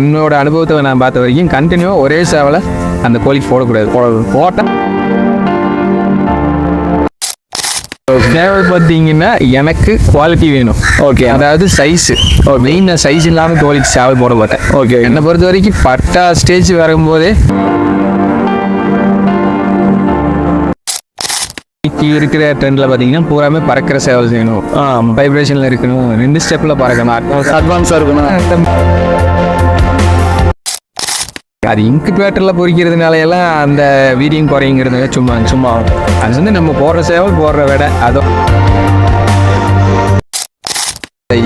என்னோட அனுபவத்தை நான் பார்த்த வரைக்கும் கண்டினியூவாக ஒரே சேவலை அந்த கோழிக்கு போடக்கூடாது. போட்டால் சேவல் பார்த்தீங்கன்னா எனக்கு குவாலிட்டி வேணும். ஓகே அதாவது சைஸு மெயின் சைஸ் இல்லாமல் கோழிக்கு சேவல் போட மாட்டேன். ஓகே என்னை பொறுத்த வரைக்கும் பட்டா ஸ்டேஜ் வரும்போதே இன்னைக்கு இருக்கிற ட்ரெண்டில் பார்த்தீங்கன்னா பூராமே பறக்கிற சேவல் செய்யணும் வைப்ரேஷனில் இருக்கணும். ரெண்டு ஸ்டெப்பில் பறக்கணும். அட்வான்ஸாக இருக்கணும். அது இன்குபேட்டரில் பொறிக்கிறதுனால எல்லாம் அந்த வீரியம் குறைங்கிறது சும்மா சும்மா. அது வந்து நம்ம போடுற சேவல் போடுற விட அதோ.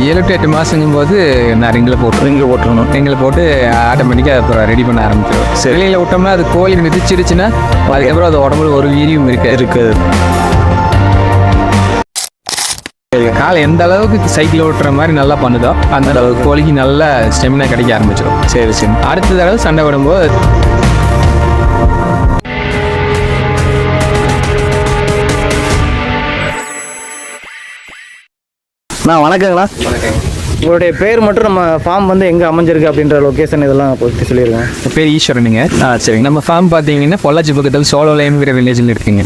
ஏழு டு எட்டு மாதங்கும் போது நான் ரிங்கில் போட்டு இங்கே போட்டுருணும் ரிங்கில் போட்டு ஆட்டோமேட்டிக்காக அப்புறம் ரெடி பண்ண ஆரம்பிச்சிடும் செவிலியில் விட்டோம்னா அது கோழி மிதிச்சிருச்சுன்னா அதுக்கப்புறம் அது உடம்புல ஒரு வீரியம் இருக்கு இருக்குது. கால் எந்த அளவுக்கு சைக்கிள் ஓட்டுற மாதிரி நல்லா பண்ணுதோ அந்த அளவுக்கு கோழிக்கு நல்ல ஸ்டெமினா கிடைக்க ஆரம்பிச்சிடும் சரி சரி. அடுத்த தடவை சண்டை விடும்போது நான் வணக்கங்களா உங்களுடைய பேர் மட்டும் நம்ம ஃபார்ம் வந்து எங்கே அமைஞ்சிருக்கு அப்படின்ற லொக்கேஷன் இதெல்லாம் பற்றி என் பேர் ஈஸ்வரனுங்க ஆ சரிங்க. நம்ம ஃபார்ம் பார்த்தீங்கன்னா பொள்ளாச்சி பக்கத்தில் சோழவலயம்ங்கிற வில்லேஜில் இருக்குங்க.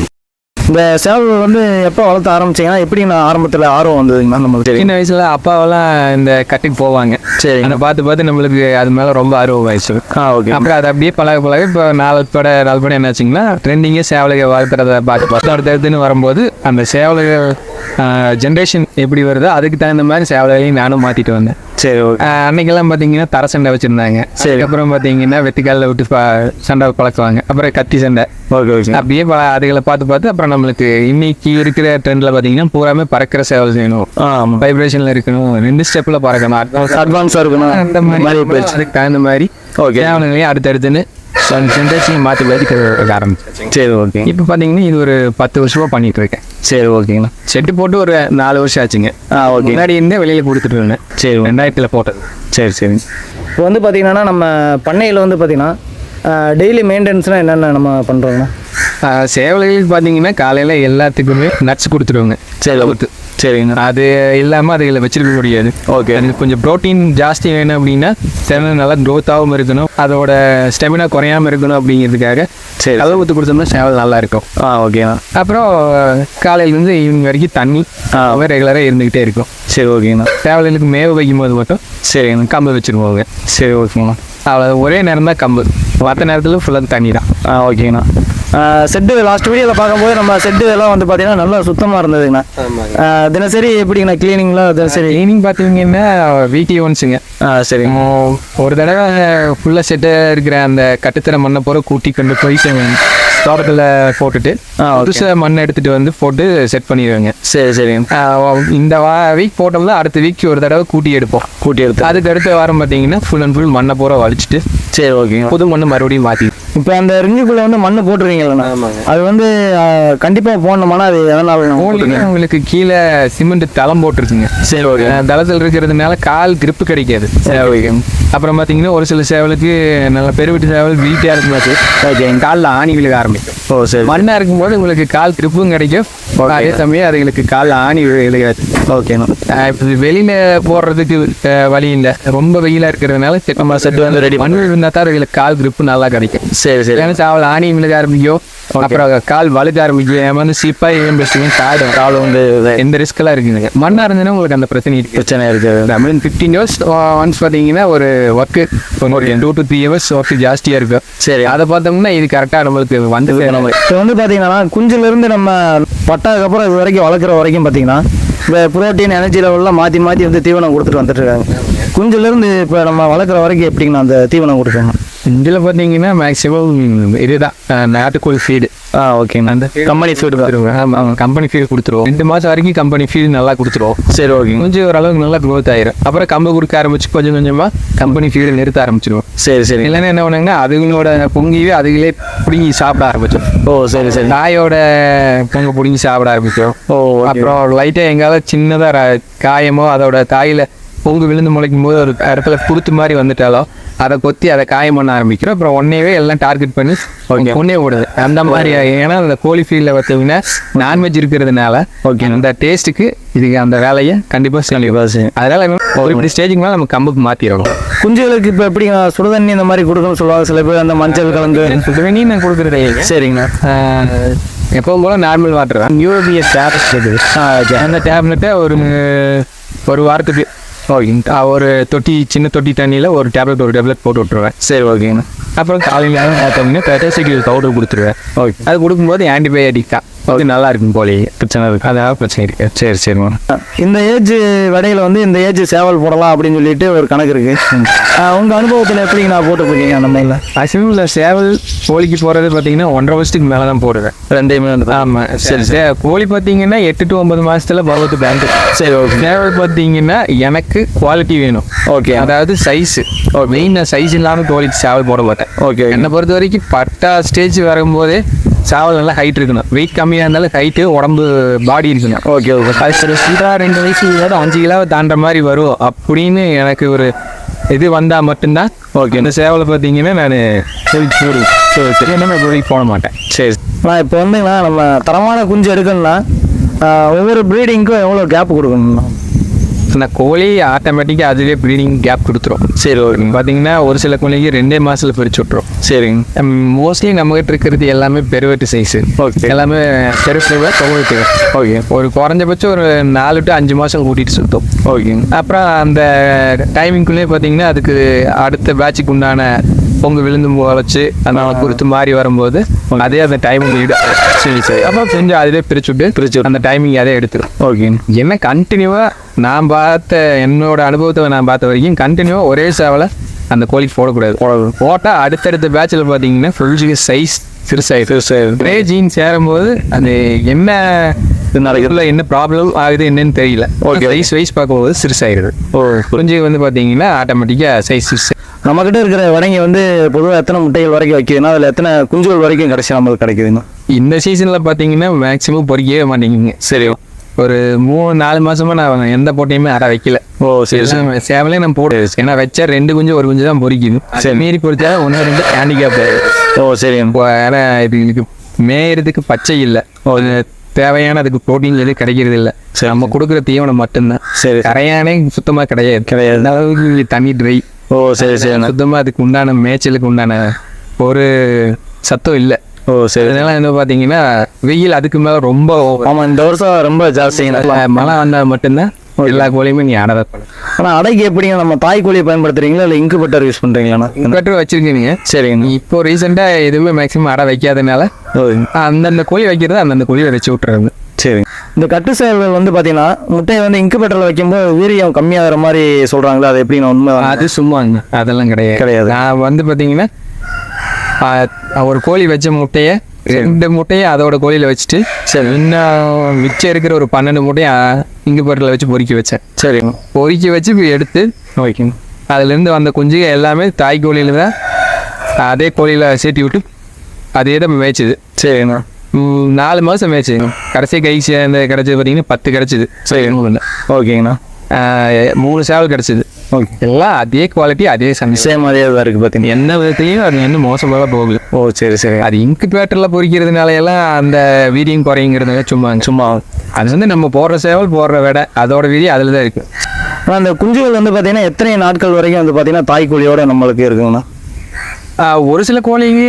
இந்த சேவல் வந்து எப்போ வளர்த்த ஆரம்பிச்சீங்கன்னா எப்படி நான் ஆரம்பத்தில் ஆர்வம் வந்ததுங்கண்ணா நம்மளுக்கு சின்ன வயசுல அப்பாவெல்லாம் இந்த கட்டுக்கு போவாங்க. சரி அதை பார்த்து பார்த்து நம்மளுக்கு அது மேலே ரொம்ப ஆர்வம் ஆயிடுச்சு. ஆ ஓகே. அப்புறம் அது அப்படியே பழக பழக இப்போ நாலு பட நாலு படம் என்னாச்சுங்கன்னா ட்ரெண்டிங்கே சேவலையை வளர்த்துறத பார்த்து பார்த்து அடுத்தடுத்துன்னு வரும்போது அந்த சேவலைகள் ஜென்ரேஷன் எப்படி வருதோ அதுக்கு தகுந்த மாதிரி சேவலையும் நானும் மாற்றிட்டு வந்தேன். சரி அன்னைக்கெல்லாம் பார்த்தீங்கன்னா தர சண்டை வச்சுருந்தாங்க. சரி. அதுக்கப்புறம் பார்த்தீங்கன்னா வெட்டிக்காலில் விட்டு சண்டை பழக்குவாங்க. அப்புறம் கத்தி சண்டை. Okay okay. அப்படியே ப- அதுகளை பார்த்து பார்த்து அப்புறம் நம்மளுக்கு இன்னைக்கு இருக்கிற ட்ரெண்டில் பார்த்தீங்கன்னா பூராமே பறக்கிற சேவல் செய்யணும். வைப்ரேஷனில் இருக்கணும். ரெண்டு ஸ்டெப்பில் பறக்கணும். அட்வான்ஸாக இருக்கணும். அந்த மாதிரி அதுக்கு தகுந்த மாதிரி ஓகே. சேவல்களையும் அடுத்தடுத்துன்னு ஜென்ரேஷன் மாற்றி மாற்றி ஆரம்பிச்சு சரி ஓகே. இப்போ பார்த்தீங்கன்னா இது ஒரு பத்து வருஷமா பண்ணிட்டு இருக்கேன். சரி ஓகேங்கண்ணா. செட்டு போட்டு ஒரு நாலு வருஷம் ஆச்சுங்க. ஆ ஓகே. முன்னாடி இருந்தே வெளியில கொடுத்துட்டு இருந்தேன். சரி. ரெண்டாயிரத்தில் போட்டது. சரி சரி. இப்போ வந்து பார்த்தீங்கன்னா நம்ம பண்ணையில் வந்து பார்த்தீங்கன்னா டெய்லி மெயின்டெனன்ஸ்னால் என்னென்ன நம்ம பண்ணுறோங்கண்ணா ஆஹ் சேவல்களுக்கு பார்த்தீங்கன்னா காலையில் எல்லாத்துக்குமே நட்ஸ் கொடுத்துருவாங்க சரி சரிங்கண்ணா அது இல்லாமல் அதுகளை வச்சிருக்க முடியாது. ஓகே அதுக்கு கொஞ்சம் ப்ரோட்டீன் ஜாஸ்தி வேணும் அப்படின்னா சேவல் நல்லா க்ரோத்தாகவும் இருக்கணும். அதோட ஸ்டெமினா குறையாம இருக்கணும் அப்படிங்கிறதுக்காக சரி அளவு ஊற்றி கொடுத்தோம்னா சேவல் நல்லா இருக்கும். ஆ ஓகேண்ணா அப்புறம் காலையிலேருந்து ஈவினிங் வரைக்கும் தண்ணி ரெகுலராக இருந்துக்கிட்டே இருக்கும். சரி ஓகேங்கண்ணா சேவல்களுக்கு மேவு வைக்கும் போது மட்டும் சரிங்கண்ணா கம்பு வச்சுருவாங்க சரி ஓகேங்கண்ணா அவ்வளோ ஒரே நேரம் தான் கம்பு. மற்ற நேரத்தில் ஃபுல்லாக தண்ணி தான். ஆ ஓகேங்கண்ணா செட்டு லாஸ்ட் வீடியோவில் பார்க்கும்போது நம்ம செட்டு எல்லாம் வந்து பார்த்தீங்கன்னா நல்லா சுத்தமாக இருந்ததுங்கண்ணா. தினசரி எப்படிங்கண்ணா க்ளீனிங்லாம் தினசரி? க்ளீனிங் பார்த்தீங்கன்னா வீக்லி ஒன்ஸுங்க சரிங்க. ஒரு தடவை ஃபுல்லாக செட்டு இருக்கிற அந்த கட்டுத்தர மண்ணை பூரா கூட்டி கொண்டு போய் தோட்டத்தில் போட்டுட்டு. புதுசாக மண்ணை எடுத்துகிட்டு வந்து போட்டு செட் பண்ணிடுவாங்க. சரி ஆஹ் இந்த வா வீக் போட்டோம்னா அடுத்த வீக் ஒரு தடவை கூட்டி எடுப்போம். கூட்டி எடுத்து. அதுக்கு அடுத்த வாரம் பார்த்தீங்கன்னா ஃபுல் அண்ட் ஃபுல் மண்ணை பூரா வலிச்சிட்டு சரி ஓகேங்க புது மண்ணை மறுபடியும் மாற்றி இப்போ அந்த ரிங்குக்குள்ளே வந்து மண்ணு போட்டுருவீங்களா அது வந்து கண்டிப்பாக போடணுமானா அது எதனால உங்களுக்கு கீழே சிமெண்ட் தளம் போட்டிருக்குங்க. சரி ஓகே தளத்தில் இருக்கிறதுனால கால் grip கிடைக்காது. சேவலுக்கு அப்புறம் பார்த்தீங்கன்னா ஒரு சில சேவலுக்கு நல்ல பெருவிட்டு சேவல் வீட்டாக இருக்கும்போது ஓகே காலில் ஆணி விழுக ஆரம்பிக்கும். ஓ சரி. மண்ணாக இருக்கும்போது உங்களுக்கு கால் கிரிப்பும் கிடைக்கும். அதே சமயம் அதுங்களுக்கு கால் ஆணி விழு- விழுகாது ஓகேண்ணா இப்ப வெளியில போடுறதுக்கு வழி இல்லை. ரொம்ப வெயிலா இருக்கிறதுனால நம்ம செட் வந்து ரெடி மண் இருந்தா தான் அதுங்களுக்கு கால் grip நல்லா கிடைக்கும். சரி சரி. ஏன்னா சாவல் ஆணி விழுக ஆரம்பிக்கும் அப்புறம் கால் வழுக்க ஆரம்பிக்கும் ஏமாந்து சிப்பா ஏன் காடும் கால் வந்து எந்த ரிஸ்க் எல்லாம் இருக்குதுங்க மண்ணா இருந்ததுன்னா உங்களுக்கு அந்த பிரச்சனை பிரச்சனை இருக்குது தமிழ் ஃபிஃப்டீன் ஹவர்ஸ் ஒன்ஸ் பார்த்தீங்கன்னா ஒரு ஒர்க்கு ஒரு two to three hours work ஜாஸ்தியாக இருக்கும். சரி. அதை பார்த்தோம்னா இது கரெக்டாக நம்மளுக்கு வந்து இப்போ வந்து பார்த்தீங்கன்னா குஞ்சிலிருந்து நம்ம பட்டாதுக்கப்புறம் இது வரைக்கும் வளர்க்குற வரைக்கும் பார்த்தீங்கன்னா இப்போ ப்ரோட்டீன் எனர்ஜி லெவல்லாம் மாற்றி மாற்றி வந்து தீவனம் கொடுத்துட்டு வந்துட்டுருக்காங்க குஞ்சுலேருந்து இப்போ நம்ம வளர்க்குற வரைக்கும் எப்படிங்கண்ணா அந்த தீவனம் கொடுக்குறாங்க இதில் பார்த்தீங்கன்னா மேக்ஸிமம் இதுதான் நாட்டுக்கோழி ஃபீடு ஆ ஓகேங்கண்ணா அந்த கம்பெனி ஃபீடு ஆமாம் கம்பெனி ஃபீல் கொடுத்துருவோம். ரெண்டு மாதம் வரைக்கும் கம்பெனி ஃபீல் நல்லா கொடுத்துருவோம். சரி ஓகேங்க கொஞ்சம் ஓரளவுக்கு நல்லா க்ரோத் ஆயிரும். அப்புறம் கம்பு கொடுக்க ஆரம்பிச்சு கொஞ்சம் கொஞ்சமாக கம்பெனி ஃபீல் நிறுத்த ஆரம்பிச்சிருவோம். சரி சரி. இல்லைன்னா என்ன பண்ணுங்கன்னா அதுங்களோட பொங்கிவே அதுகளே பிடுங்கி சாப்பிட ஆரம்பிச்சோம் ஓ சரி சரி. தாயோட பொங்க பிடுங்கி சாப்பிட ஆரம்பிச்சோம் ஓ அப்புறம் லைட்டாக எங்காவது சின்னதாக காயமோ அதோட தாயில பொங்கு விழுந்து முளைக்கும் போது ஒரு இடத்துல குருத்து மாதிரி வந்துட்டாலோ அதை கொத்தி அதை காயம் பண்ண ஆரம்பிக்கிறோம். அப்புறம் ஒன்னேவே எல்லாம் டார்கெட் பண்ணி ஒன்னே ஓடுது அந்த மாதிரி ஏன்னா அந்த கோழி ஃபீல்டில் பார்த்தீங்கன்னா நான்வெஜ் இருக்கிறதுனால ஓகே அந்த டேஸ்ட்டுக்கு இதுக்கு அந்த வேலையை கண்டிப்பாக செய்யணும் அதனால இப்படி ஸ்டேஜுக்கு மேலே நம்ம கம்புக்கு மாற்றிடணும் குஞ்சுகளுக்கு இப்போ எப்படி சுடுதண்ணி இந்த மாதிரி கொடுக்கணும்னு சொல்லுவாங்க. சில பேர் அந்த மஞ்சள் கலந்து. சுடுதண்ணி நான் கொடுக்குறதே சரிங்கண்ணா. எப்பவும் போல் நார்மல் வாட்டர் தான். யூரோபிய டேப்லெட் இருக்குது அந்த டேப்லெட்டை ஒரு ஒரு வாரத்துக்கு ஓகே ஒரு தொட்டி சின்ன தொட்டி தண்ணியில் ஒரு டேப்லெட் ஒரு டேப்லெட் போட்டு விட்ருவேன் சரி ஓகேங்கண்ணா. அப்புறம் காலையில் பார்த்தோம்னா பெட்டசிக்கல் பவுடர் கொடுத்துருவேன். ஓகே. அது கொடுக்கும்போது ஆன்டிபயோட்டிக் தான். நல்லா இருக்கும் கோழி பிரச்சனை இருக்கு. அதாவது பிரச்சனை இருக்கு. சரி சரிம்மா இந்த ஏஜ் விடையில வந்து இந்த ஏஜ் சேவல் போடலாம் அப்படின்னு சொல்லிட்டு ஒரு கணக்கு இருக்கு. ஆஹ் உங்க அனுபவத்தில் எப்படி நான் போட்டுருக்கீங்க அந்த மாதிரில அசிமில் சேவல் கோழிக்கு போகிறது பார்த்தீங்கன்னா ஒன்றரை வருஷத்துக்கு மேலே தான் போடுவேன். ரெண்டையுமே வந்து ஆமாம் சரி சரி. கோழி பார்த்தீங்கன்னா எட்டு டு ஒன்பது மாசத்துல பருவத்து பேங்க் சரி ஓகே. சேவல் பார்த்தீங்கன்னா எனக்கு குவாலிட்டி வேணும். ஓகே. அதாவது சைஸ் மெயின் சைஸ் இல்லாமல் கோழி சேவல் போட மாட்டேன். ஓகே என்னை பொறுத்த வரைக்கும் பட்டா ஸ்டேஜ் வரும்போதே சேவல் நல்லா ஹைட் இருக்கணும். வெயிட் கம்மியாக இருந்தாலும் ஹைட்டு உடம்பு பாடி இருக்கணும். ஓகே சரி சீதா ரெண்டு வயசு அஞ்சு கிலோ தாண்டுற மாதிரி வரும். அப்படின்னு எனக்கு ஒரு இது வந்தால் மட்டும்தான். ஓகே இந்த சேவலை பார்த்தீங்கன்னா நான் சரி என்ன கோழிக்கு போட மாட்டேன். சரி. நான் இப்போ வந்துங்கண்ணா நம்ம தரமான குஞ்சு எடுக்கணும்னா ஒவ்வொரு ப்ரீடிங்க்கும் எவ்வளோ கேப் கொடுக்கணும்ண்ணா? அந்த கோழி ஆட்டோமேட்டிக்காக அதுவே ப்ரீடிங் கேப் கொடுத்துரும். சரி ஓகே. பார்த்தீங்கன்னா ஒரு சில கோழிக்கு ரெண்டே மாசத்துல பிரிச்சு விட்ரும் சரிங்க மோஸ்ட்லி நம்மகிட்ட இருக்கிறது எல்லாமே பெருவெட்டு சைஸு Okay. எல்லாமே பெருசுல தொகுத்து ஓகே. ஒரு குறைஞ்சபட்சம் ஒரு நாலு டு அஞ்சு மாதம் கூட்டிகிட்டு சுற்றும் ஓகே. அப்புறம் அந்த டைமிங்குள்ளேயே பார்த்தீங்கன்னா அதுக்கு அடுத்த பேட்சுக்கு உண்டான பொங்கு விழுந்து முளைச்சு அதனால குறித்து மாறி வரும்போது அதே அந்த டைமிங் சரி சரி. அப்போ செஞ்சு அதிலே பிரிச்சு விட்டு பிரிச்சு அந்த டைமிங் அதே எடுத்துரும். ஓகே. என்ன கண்டினியூவாக நான் பார்த்த என்னோட அனுபவத்தை நான் பார்த்த வரைக்கும் கண்டினியூவாக ஒரே சேவலை அந்த கோழிக்கு போடக்கூடாது. போட்டால் அடுத்தடுத்த பேட்சில் பார்த்தீங்கன்னா ஃபுல் சைஸ் சிறுசாயிரு ஒரே ஜீன் சேரும்போது அது என்ன நடக்கிறதுல என்ன ப்ராப்ளம் ஆகுது என்னன்னு தெரியல. ஓகே சைஸ் வைஸ் பார்க்கும்போது சிறுசாயிருது ஓ புரிஞ்சு வந்து பார்த்தீங்கன்னா ஆட்டோமேட்டிக்காக சைஸ் சிறுசு நம்மக்கிட்ட இருக்கிற வடங்கி வந்து பொதுவாக எத்தனை முட்டைகள் வரைக்கும் வைக்குதுன்னா அதில் எத்தனை குஞ்சுகள் வரைக்கும் கடைசி நம்மளுக்கு கிடைக்குதுன்னா இந்த சீசனில் பார்த்தீங்கன்னா மேக்ஸிமம் பொறிக்கவே மாட்டேங்குங்க சரி. ஒரு மூணு நாலு மாசமா நான் எந்த போட்டையுமே அட வைக்கல. ஓ சரி சேவலே நான் போடு ஏன்னா வச்சா ரெண்டு குஞ்சு ஒரு குஞ்சு தான் பொறிக்குது. சரி. மீறி பொறிச்சா ஒன்று ரெண்டு ஹேண்டிகேப் ஓ சரி. ஏன்னா இது இதுக்கு மேயறதுக்கு பச்சை இல்லை. தேவையான அதுக்கு ப்ரோட்டீன் எதுவும் கிடைக்கிறது இல்லை. சரி நம்ம கொடுக்குற தீவனம் மட்டும்தான். சரி கரையானே சுத்தமாக கிடையாது. கிடையாது. அளவுக்கு தண்ணி ட்ரை ஓ சரி சரி சுத்தமாக அதுக்கு உண்டான மேய்ச்சலுக்கு உண்டான ஒரு சத்தம் இல்லை. ஓ சரி. இதனால என்ன பார்த்தீங்கன்னா வெயில் அதுக்கு மேலே ரொம்ப. ஆமாம் இந்த வருஷம் ரொம்ப ஜாஸ்திங்கண்ணா மழை வந்தால் மட்டும்தான் எல்லா கோழியுமே நீ அடை ஆனால் அடைக்கு எப்படிங்க நம்ம தாய் கோழியை பயன்படுத்துறீங்களா இல்லை இங்கு பட்டர் யூஸ் பண்ணுறீங்களாண்ணா இன்வெர்டர் வச்சிருக்கீங்க சரிங்கண்ணா இப்போ ரீசெண்டாக எதுவுமே மேக்ஸிமம் அடை வைக்காதனால அந்தந்த கோழி வைக்கிறது அந்தந்த கோழியை வச்சு விட்டுறது. சரி. இந்த கட்டு சேவல்கள் வந்து பார்த்தீங்கன்னா முட்டையை வந்து இன்குபேட்டரில் வைக்கும்போது வீரியம் கம்மியாகிற மாதிரி சொல்கிறாங்களே அது எப்படிண்ணா உண்மை அது சும்மாங்க அதெல்லாம் கிடையாது. கிடையாது. நான் வந்து பார்த்தீங்கன்னா ஒரு கோழி வச்ச முட்டையை ரெண்டு முட்டையை அதோட கோழியில் வச்சுட்டு சரி. இன்னும் மிச்சம் இருக்கிற ஒரு பன்னெண்டு முட்டையை இங்கு பட்டில் வச்சு பொறிக்க வச்சேன். சரிங்க பொறிக்க வச்சு எடுத்து வைக்கணும். அதுலேருந்து வந்த குஞ்சுக எல்லாமே தாய் கோழியில் தான் அதே கோழியில் சேர்த்தி விட்டு அதே தான் மேய்ச்சது. சரிங்கண்ணா நாலு மாதம் மேய்ச்சு கடைசி கை சேர்ந்த கிடச்சது பார்த்தீங்கன்னா பத்து கிடச்சிது. சரி. ஓகேங்கண்ணா. மூணு சேவல் கிடச்சிது. ஓகே. எல்லாம் அதே குவாலிட்டி அதே சேம் அதே தான் இருக்குது பார்த்தீங்கன்னா எந்த விதத்துலையும் அது என்ன மோசமாக போகுது. ஓ சரி சரி. அது இன்குபேட்டரில் பொறிக்கிறதுனால எல்லாம் அந்த வீரியம் குறைங்கிறது சும்மா சும்மா. அது வந்து நம்ம போடுற சேவல் போடுற விட அதோட வீரியம் அதில் தான் இருக்குது ஆனால் அந்த குஞ்சுகள் வந்து பார்த்தீங்கன்னா எத்தனை நாட்கள் வரைக்கும் வந்து பார்த்தீங்கன்னா தாய் கோழியோட நம்மளுக்கு இருக்குங்கண்ணா? ஒரு சில கோழிங்க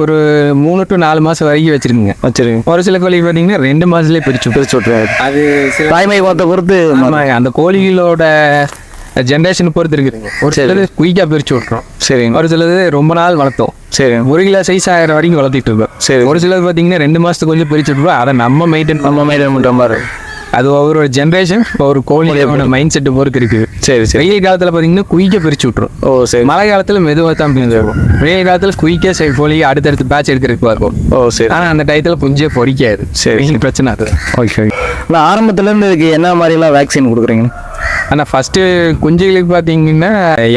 ஒரு மூணு டு நாலு மாதம் வரைக்கும் வச்சிருக்குங்க வச்சிருங்க ஒரு சில கோழி பார்த்தீங்கன்னா ரெண்டு மாதத்துலேயே பிரிச்சு. பிரிச்சு விட்டுருவாரு அது தாய்மை பார்த்த பொறுத்து அந்த கோழிகளோட ஜென்ரேஷன் பொறுத்து இருக்குதுங்க ஒரு சிலது குயிக்காக பிரிச்சு விட்டுரும். சரிங்க. ஒரு சிலது ரொம்ப நாள் வளர்த்தோம். சரிங்க ஒரு கிலோ சைஸ் ஆகிற வரைக்கும் வளர்த்திட்டு இருக்கோம். சரி. ஒரு சிலது பார்த்தீங்கன்னா ரெண்டு மாதத்துக்கு கொஞ்சம் பிரிச்சு விட்டுருவோம். அதை நம்ம மெயின்டைன் நம்ம மெயின்டைன் பண்ணுற மாதிரி அது ஒவ்வொரு ஜென்ரேஷன் ஒரு கோழியோட மைண்ட் செட்டு பொறுத்து இருக்குது சரி சரி. வெயில் காலத்தில் பார்த்தீங்கன்னா குயிக்க பிரிச்சு விட்டுரும். ஓ சரி. மழை காலத்தில் மெதுவாக தான் பிரிஞ்சு வரும் வெயில் காலத்தில் குயிக்கே சரி கோழி அடுத்தடுத்து பேட்ச் எடுக்கிறதுக்கு இருக்கும் ஓ சரி. ஆனால் அந்த டயத்தில் புஞ்சே பொறிக்காது. சரி. பிரச்சனை அது. Okay okay. நான் ஆரம்பத்துலேருந்து இதுக்கு என்ன மாதிரிலாம் வேக்சின் கொடுக்குறீங்க? ஆனால் ஃபஸ்ட்டு குஞ்சுகளுக்கு பார்த்தீங்கன்னா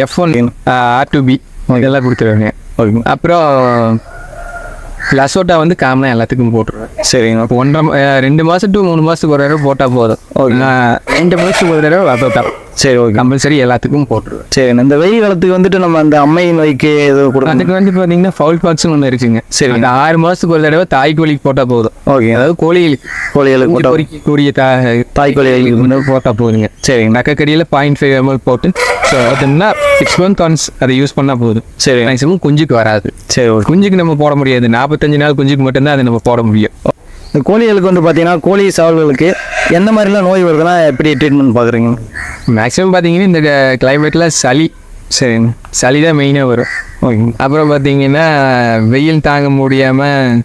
F one R two B இதெல்லாம் கொடுத்துருவாங்க. ஓகே. அப்புறம் லசோட்டா வந்து காமனாக எல்லாத்துக்கும் போட்டுருவேன். சரிங்க. இப்போ ஒன்றரை ரெண்டு மாதம் டு மூணு மாதத்துக்கு ஒரு தடவை போட்டால் போதும். ரெண்டு மாதத்துக்கு ஒரு தடவை சரி ஓகே கம்பல்சரி எல்லாத்துக்கும் போட்டுருவேன். சரிண்ணா இந்த வெயில் காலத்துக்கு வந்துட்டு நம்ம அந்த அம்மையின் வைக்கு எது கொடுக்கணும். அதுக்கு வந்து பார்த்தீங்கன்னா ஃபவுல் பாக்ஸ்னு ஒன்று இருக்குங்க. சரி. அந்த ஆறு மாதத்துக்கு ஒரு தடவை தாய் கோழிக்கு போட்டால் போதும். ஓகே. அதாவது கோழிகளுக்கு கோழிகளுக்கு குஞ்சு போட்டா பொறிக்கக்கூடிய தா தாய் கோழிகளுக்கு வந்து போட்டால் போதுங்க. சரிங்க நக்கக்கடியில் பாயிண்ட் ஃபைவ் எம்எல் போட்டு ஸோ பார்த்தோம்னா சிக்ஸ் மந்த் ஒன்ஸ் அதை யூஸ் பண்ணால் போதும். சரி. மேக்ஸிமம் குஞ்சுக்கு வராது. சரி ஓகே குஞ்சுக்கு நம்ம போட முடியாது. நாற்பத்தஞ்சு நாள் குஞ்சுக்கு மட்டும்தான் அதை நம்ம போட முடியும். இந்த கோழிகளுக்கு வந்து பார்த்தீங்கன்னா கோழி சாவல்களுக்கு எந்த மாதிரிலாம் நோய் வருதுன்னா எப்படி ட்ரீட்மெண்ட் பார்க்குறீங்க மேக்ஸிமம் பார்த்தீங்கன்னா இந்த கிளைமேட்டில் சளி சரிங்க சளி தான் மெயினாக வரும். ஓகே. அப்புறம் பார்த்தீங்கன்னா வெயில் தாங்க முடியாமல்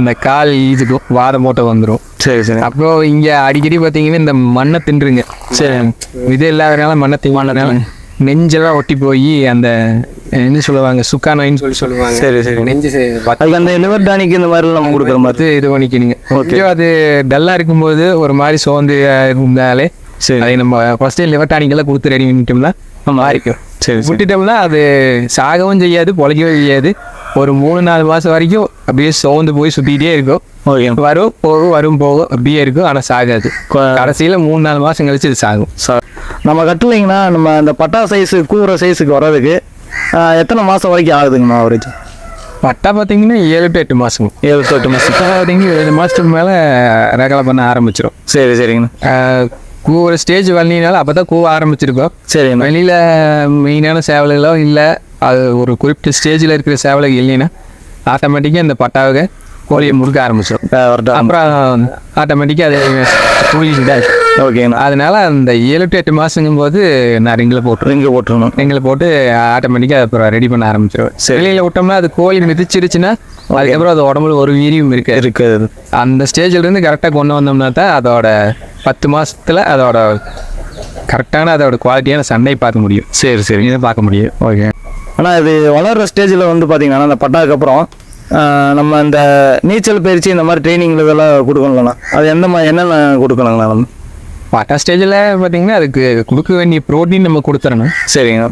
இந்த கால் ஈதுக்கும் வாதம் மூட்டை வந்துடும் சரி சரி. அப்புறம் இங்கே அடிக்கடி பார்த்தீங்கன்னா இந்த மண்ணை தின்றுங்க. சரி. இது இல்லாதனால மண்ணை தின்னால நெஞ்செல்லாம் ஒட்டி போய் அந்த என்ன சொல்லுவாங்க சுக்கா நோயின்னு சொல்லி சொல்லுவாங்க. சரி சரி. நெஞ்சு அதுக்கு அந்த லிவர் டானிக் இந்த மாதிரிலாம் நம்ம கொடுக்குற மாதிரி இது பண்ணிக்கணுங்க கொஞ்சம் அது டல்லாக இருக்கும்போது ஒரு மாதிரி சோர்ந்து இருந்தாலே சரி. அதை நம்ம ஃபஸ்ட்டு லிவர் டானிக்கெல்லாம் கொடுத்து ரெடி பண்ணிட்டோம்னா நம்ம சரி. சரி விட்டுட்டோம்னா அது சாகவும் செய்யாது பொழைக்கவும் செய்யாது. ஒரு மூணு நாலு மாதம் வரைக்கும் அப்படியே சோர்ந்து போய் சுற்றிக்கிட்டே இருக்கும். ஓகே வரும் போகும் வரும் போகும் அப்படியே இருக்கும். ஆனால் சாகாது. கடைசியில் மூணு நாலு மாதம் கழிச்சு இது சாகும். சார் நம்ம கட்டலைங்கன்னா நம்ம அந்த பட்டா சைஸு கூற சைஸுக்கு வர்றதுக்கு எத்தனை மாதம் வரைக்கும் ஆகுதுங்கண்ணா அவரேஜ் பட்டா பார்த்தீங்கன்னா ஏழு டு எட்டு மாதம் ஏழு to எட்டு மாதம் பார்த்தீங்கன்னா ஏழு மாதத்துக்கு மேலே ரகலை பண்ண ஆரம்பிச்சிடும் சரி சரிங்கண்ணா. கூ ஒரு ஸ்டேஜ் வரலினாலும் அப்போ தான் கூவ ஆரம்பிச்சிருக்கோம் சரிங்கண்ணா. வெளியில் மெயினான சேவலைகளோ இல்லை. அது ஒரு குறிப்பிட்ட ஸ்டேஜில் இருக்கிற சேவலை இல்லைன்னா ஆட்டோமேட்டிக்காக இந்த பட்டாவுக்கு கோழியை முறுக்க வரட்டும் அப்புறம் ஆட்டோமேட்டிக்காக அது கூலி ஓகேங்கண்ணா அதனால அந்த ஏழு டு எட்டு மாதங்கும் போது நான் ரிங்கில் போட்டுருவேன் ரிங்கு போட்டுருணும் ரிங்கில் போட்டு ஆட்டோமேட்டிக்காக அப்புறம் ரெடி பண்ண ஆரம்பிச்சிருவேன். வெளியில் விட்டோம்னா அது கோழி மிதிச்சிருச்சுன்னா அதுக்கப்புறம் அது உடம்புல ஒரு வீரியம் இருக்காது இருக்குது. அந்த ஸ்டேஜ்ல இருந்து கரெக்டாக கொண்டு வந்தோம்னா தான் அதோட பத்து மாசத்துல அதோட கரெக்டான அதோட குவாலிட்டியான சண்டை பார்க்க முடியும். சரி சரி. இதை பார்க்க முடியும். ஓகே. ஆனால் இது வளர்கிற ஸ்டேஜில் வந்து பார்த்தீங்கன்னா அந்த பட்டாக்கு அப்புறம் நம்ம இந்த நீச்சல் பயிற்சி இந்த மாதிரி ட்ரைனிங்கில் இதெல்லாம் கொடுக்கணும்லண்ணா. அது எந்த மாதிரி என்னென்ன கொடுக்கணுங்கண்ணா நம்ம? பட்டா ஸ்டேஜில் பார்த்தீங்கன்னா அதுக்கு கொடுக்க வேண்டிய ப்ரோட்டீன் நம்ம கொடுத்துறணும். சரிங்க.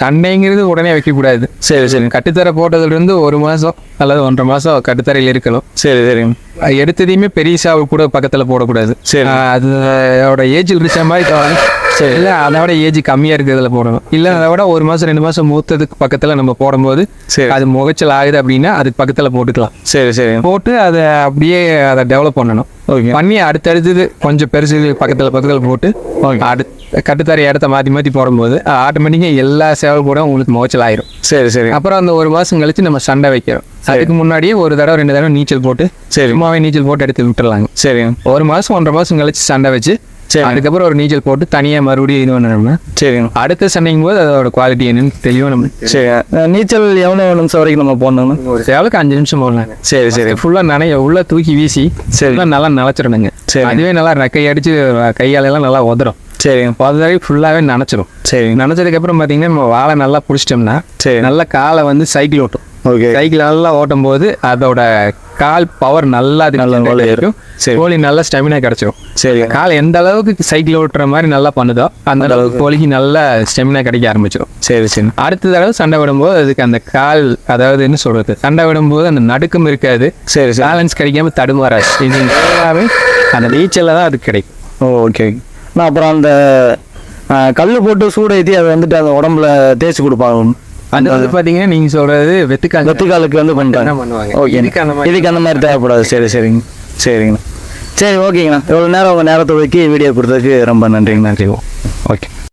சண்டைங்கிறது உடனே வைக்கக்கூடாது சரி சரி. கட்டுத்தர போட்டதுலேருந்து ஒரு மாதம் அல்லது ஒன்றரை மாதம் கட்டுத்தரையில் இருக்கணும். சரி அது எடுத்ததையுமே பெரிய சாவு கூட பக்கத்தில் போடக்கூடாது. சரி. அதோட ஏஜ் இருக்க மாதிரி. சரி. இல்லை அதோட ஏஜ் கம்மியாக இருக்கிறதுல போடணும். இல்லை அதை விட ஒரு மாதம் ரெண்டு மாதம் மூத்ததுக்கு பக்கத்தில் நம்ம போடும்போது சரி. அது முகச்சல் ஆகுது அப்படின்னா அதுக்கு பக்கத்தில் போட்டுக்கலாம். சரி சரி. போட்டு அதை அப்படியே அதை டெவலப் பண்ணணும். ஓகே. பண்ணி அடுத்தடுத்தது கொஞ்சம் பெருசு பக்கத்தில் பக்கத்தில் போட்டு அடுத்து கட்டுத்தரை இடத்த மாற்றி மாற்றி போடும்போது ஆட்டோமேட்டிக்காக எல்லா சேவல் கூட உங்களுக்கு முகச்சல் ஆயிரும். சரி சரி. அப்புறம் அந்த ஒரு மாதம் கழிச்சு நம்ம சண்டை வைக்கிறோம். அதுக்கு முன்னாடியே ஒரு தடவை ரெண்டு தடவை நீச்சல் போட்டு சரி. சும்மாவே நீச்சல் போட்டு எடுத்து விட்டுறலாங்க. சரிங்க ஒரு மாதம் ஒன்றரை மாதம் கழிச்சு சண்டை வச்சு சரி. அதுக்கப்புறம் ஒரு நீச்சல் போட்டு தனியாக மறுபடியும் இது பண்ணணும்னா. சரிங்க. அடுத்த சண்டைங்கும் போது அதோட குவாலிட்டி என்னன்னு தெளிவாக நம்ம சரி. நீச்சல் எவ்வளோ நிமிஷம் வரைக்கும் நம்ம போடணுங்கண்ணா ஒரு சேவலுக்கு அஞ்சு நிமிஷம் போடலாங்க சரி சரி. ஃபுல்லாக நனைய உள்ள தூக்கி வீசி சரி. நல்லா நிலச்சிடணுங்க சரி. அதுவே நல்லா ரெக்கை அடிச்சு கையாலெல்லாம் நல்லா உதறும். சரிங்க உதறி ஃபுல்லாகவே நனைச்சிரும். சரிங்க நனைச்சதுக்கப்புறம் பார்த்தீங்கன்னா நம்ம வாழை நல்லா பிடிச்சிட்டோம்னா சரி. நல்லா காலை வந்து சைக்கிள் ஓட்டும். ஓகே சைக்கிள் நல்லா ஓட்டும் போது அதோட கால் பவர் நல்லா நல்லா. சரி. கோழி நல்லா ஸ்டெமினா கிடைச்சிரும். சரிங்க கால் எந்த அளவுக்கு சைக்கிள் ஓட்டுற மாதிரி நல்லா பண்ணுதோ அந்த அளவுக்கு கோழிக்கு நல்லா ஸ்டெமினா கிடைக்க ஆரம்பிச்சிடும் சரி சரி. அடுத்த தடவை சண்டை விடும்போது அதுக்கு அந்த கால் அதாவது என்ன சொல்றது சண்டை விடும்போது அந்த நடுக்கம் இருக்காது. சரி சரி. பேலன்ஸ் கிடைக்காம தடுமாறாது. இது எல்லாமே அந்த நீச்சல்ல தான் அது கிடைக்கும். ஓகே நான் அப்புறம் அந்த கல் போட்டு சூடு ஏற்றி அதை வந்துட்டு அந்த உடம்புல தேய்ச்சி கொடுப்பாங்க. அது வந்து பாத்தீங்கன்னா நீங்க சொல்றது வெத்துக்காங்க. வெத்துக்காலுக்கு வந்து பண்ணிட்டாங்க. பண்ணுவாங்க? ஓகே இதுக்கு அந்த மாதிரி இதுக்கு அந்த மாதிரி தேவைப்படாது. சரி சரிங்க. சரிங்கண்ணா. சரி ஓகேங்கண்ணா. இவ்வளோ நேரம் உங்கள் நேரத்தை ஒதுக்கி வீடியோ கொடுத்ததுக்கு ரொம்ப நன்றிங்க நன்றி ஓகே.